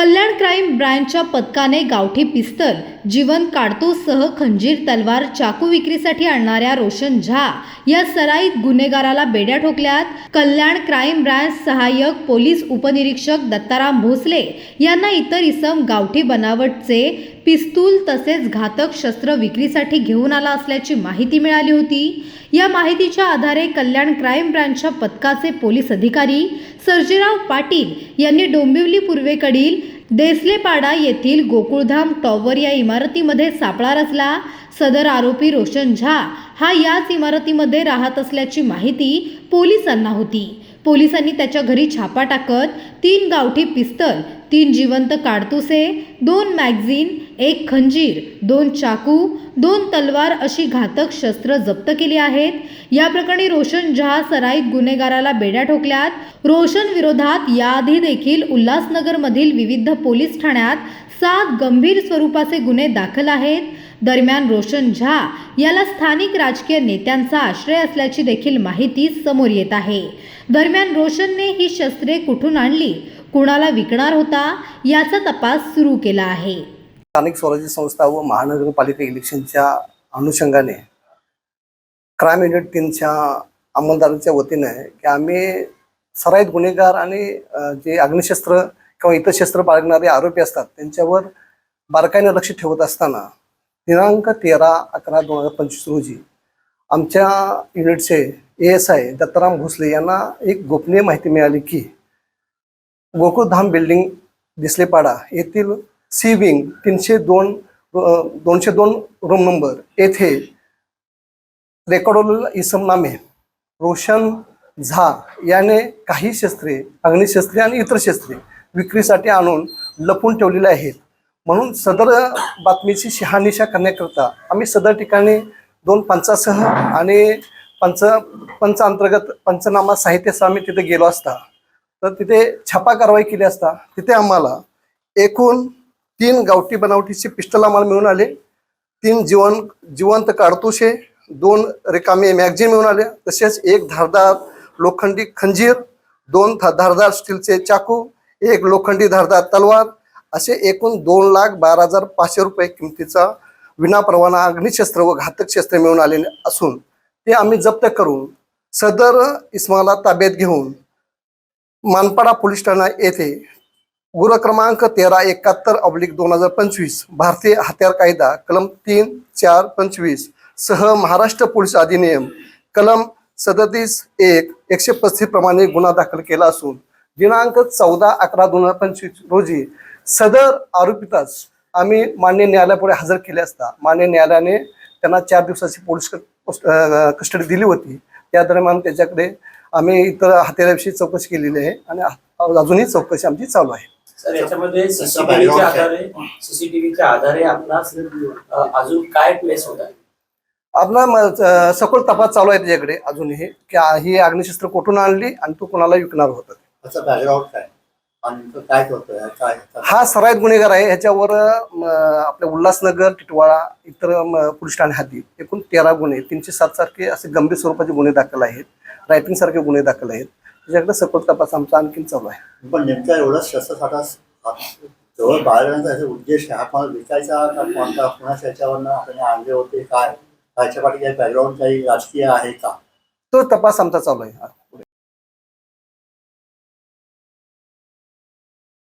कल्याण crime ब्रँचच्या पथकाने गावठी पिस्तल जीवन काढतोसह खंजीर तलवार चाकू विक्रीसाठी आणणाऱ्या रोशन झा या सराईत गुन्हेगाराला बेड्या ठोकल्यात. कल्याण क्राईम ब्रँच सहाय्यक पोलीस उपनिरीक्षक दत्ताराम भोसले यांना इतर इसम गावठी बनावटचे पिस्तूल तसेच घातक शस्त्र विक्रीसाठी घेऊन आला असल्याची माहिती मिळाली होती. या माहितीच्या आधारे कल्याण क्राईम ब्रँचच्या पथकाचे पोलीस अधिकारी सर्जेराव पाटील यांनी डोंबिवली पूर्वेकडील देसलेपाडा येथील गोकुळधाम टॉवर या इमारतीमध्ये सापळा रचला. सदर आरोपी रोशन झा हा याच इमारतीमध्ये राहत असल्याची माहिती पोलिसांना होती. पोलिसांनी त्याच्या घरी छापा टाकत तीन गावठी पिस्तल तीन जिवंत काडतुसे दोन मॅगझिन एक खंजीर दोन चाकू दोन तलवार अशी घातक शस्त्र जप्त केली आहेत. या प्रकरणी रोशन जहा सराईत गुन्हेगाराला बेड्या ठोकल्यात. रोशन विरोधात याआधी देखील उल्हासनगरमधील विविध पोलीस ठाण्यात सात गंभीर स्वरूपाचे गुन्हे दाखल आहेत. दरम्यान रोशन झा याला स्थानिक राजकीय नेत्यांचा आश्रय असल्याची देखील माहिती समोर येत आहे. दरम्यान रोशनने ही शस्त्रे कुठून आणली? कुणाला विकणार होता? याचा तपास सुरू केला आहे. स्थानिक स्वराज्य संस्था व महानगरपालिका इलेक्शनच्या अनुषंगाने क्राईम युनिट तीनच्या अंमलदारांच्या वतीने की आम्ही सराईत गुन्हेगार आणि जे अग्निशस्त्र किंवा इतर शस्त्र बाळगणारे आरोपी असतात त्यांच्यावर बारकाईने लक्ष ठेवत असताना दिनांक तेरा अकरा दोन हजार पंचवीस रोजी आमच्या युनिटचे A S I Dattaram Bhosale यांना एक गोपनीय माहिती मिळाली की गोकुळधाम बिल्डिंग दिसलेपाडा येथील सी विंग तीनशे दोन दोनशे दोन रूम नंबर येथे रेकॉर्डोल इसम नामे रोशन झा याने काही शस्त्रे अग्निशस्त्रे आणि इतर शस्त्रे विक्रीसाठी आणून लपून ठेवलेले आहेत. म्हणून सदर बातमीची शहानिशा करण्याकरता आम्ही सदर ठिकाणी दोन पंचासह आणि पंच पंच अंतर्गत पंचनामा साहित्यासह आम्ही तिथे गेलो असता. तर तिथे छापा कारवाई केली असता तिथे आम्हाला एकूण तीन गावठी बनावटीचे पिस्टल आम्हाला मिळून आले. तीन जीवन जिवंत काडतुसे दोन रिकामे मॅगझिन मिळून आले. तसेच एक धारदार लोखंडी खंजीर दोन धारदार स्टीलचे चाकू एक लोखंडी धारदार तलवार असे एकूण दोन लाख बारा हजार पाचशे रुपये किमतीचा विनापरवाना अग्निशस्त्र व घातक शस्त्र मिळून आलेले असून ते आम्ही जप्त करून सदर इस्माला ताब्यात घेऊन मानपाडा पोलीस ठाणा येथे गुर क्रमांक तेरा एकाहत्तर ऑब्लिक दोन हजार पंचवीस भारतीय हत्यार कायदा कलम तीन चार पंचवीस सह महाराष्ट्र पोलीस अधिनियम कलम सदतीस एक एकशे पस्तीस प्रमाणे गुन्हा दाखल केला असून दिनांक चौदा अकरा दोन हजार पंचवीस रोजी सदर आरोपितास आम्ही मान्य न्यायालयापुढे हजर केले असता मान्य न्यायालयाने त्यांना चार दिवसाची पोलीस कस्टडी दिली होती. त्या दरम्यान त्याच्याकडे आम्ही इतर हत्याराविषयी चौकशी केलेली आहे आणि अजूनही चौकशी आमची चालू आहे. सर याच्यामध्ये सीसीटीव्हीच्या आधारे सीसीटीव्हीच्या आधारे अ, अजून काय प्लेस होत? आहे आपला सखोल तपास चालू आहे त्याच्याकडे अजूनही की ही अग्निशस्त्र कुठून आणली आणि तू कोणाला विकणार होतं? हा सराईत गुन्हेगार आहे ह्याच्यावर आपल्या उल्हासनगर टिटवाळा इतर पोलीस ठाणे हाती एकूण तेरा गुन्हे तीनशे सात सारखे असे गंभीर स्वरूपाचे गुन्हे दाखल आहेत रायटिंग सारखे गुन्हे दाखल आहेत. त्याच्याकडे सखोल तपास आमचा आणखीन चालू आहे. पण नेमका एवढा शस्त्रसाठा जवळ बाळगण्याचा याचा उद्देश आहे आपण विकायचा का? कोणता कोणाच्या याच्यावरनं आपण आणले होते? काय? त्याच्या पाठी काही बॅकग्राऊंड काही राजकीय आहे का? तो तपास आमचा चालू आहे.